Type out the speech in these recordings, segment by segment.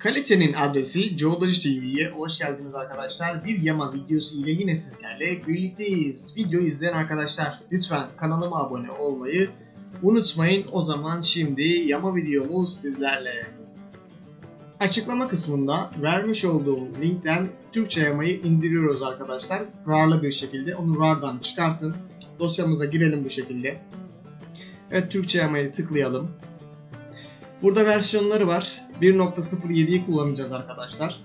Kalitenin adresi Geology TV'ye hoş geldiniz arkadaşlar. Bir yama videosu ile yine sizlerle birlikteyiz. Videoyu izleyen arkadaşlar lütfen kanalıma abone olmayı unutmayın. O zaman şimdi yama videomuz sizlerle. Açıklama kısmında vermiş olduğum linkten Türkçe yamayı indiriyoruz arkadaşlar. RAR'lı bir şekilde onu RAR'dan çıkartın. Dosyamıza girelim bu şekilde. Evet Türkçe yamayı tıklayalım. Burada versiyonları var. 1.07'yi kullanacağız arkadaşlar.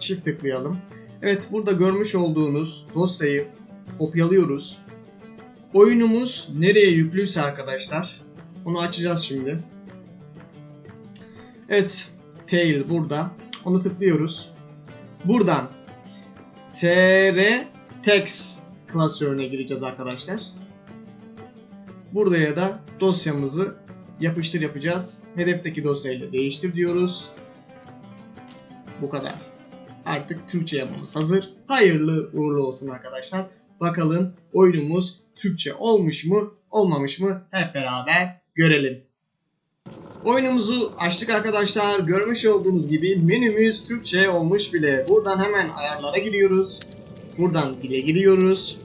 Çift tıklayalım. Evet burada görmüş olduğunuz dosyayı kopyalıyoruz. Oyunumuz nereye yüklüyse arkadaşlar onu açacağız şimdi. Evet Tail burada. Onu tıklıyoruz. Buradan tr text klasörüne gireceğiz arkadaşlar. Buraya da dosyamızı yapıştır yapacağız. Hedefteki dosyayla değiştir diyoruz. Bu kadar. Artık Türkçe yapmamız hazır. Hayırlı uğurlu olsun arkadaşlar. Bakalım oyunumuz Türkçe olmuş mu olmamış mı hep beraber görelim. Oyunumuzu açtık arkadaşlar. Görmüş olduğunuz gibi menümüz Türkçe olmuş bile. Buradan hemen ayarlara giriyoruz. Buradan dile giriyoruz.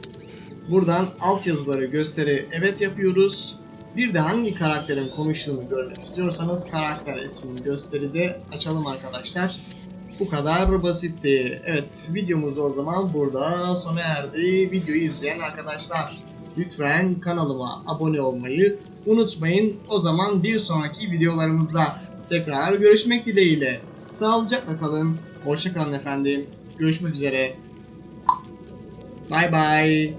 Buradan altyazıları gösteri evet yapıyoruz. Bir de hangi karakterin konuştuğunu görmek istiyorsanız karakter ismini gösteride açalım arkadaşlar. Bu kadar basitti. Evet videomuz o zaman burada sona erdi. Videoyu izleyen arkadaşlar lütfen kanalıma abone olmayı unutmayın. O zaman bir sonraki videolarımızda tekrar görüşmek dileğiyle. Sağlıcakla kalın. Hoşçakalın efendim. Görüşmek üzere. Bay bay.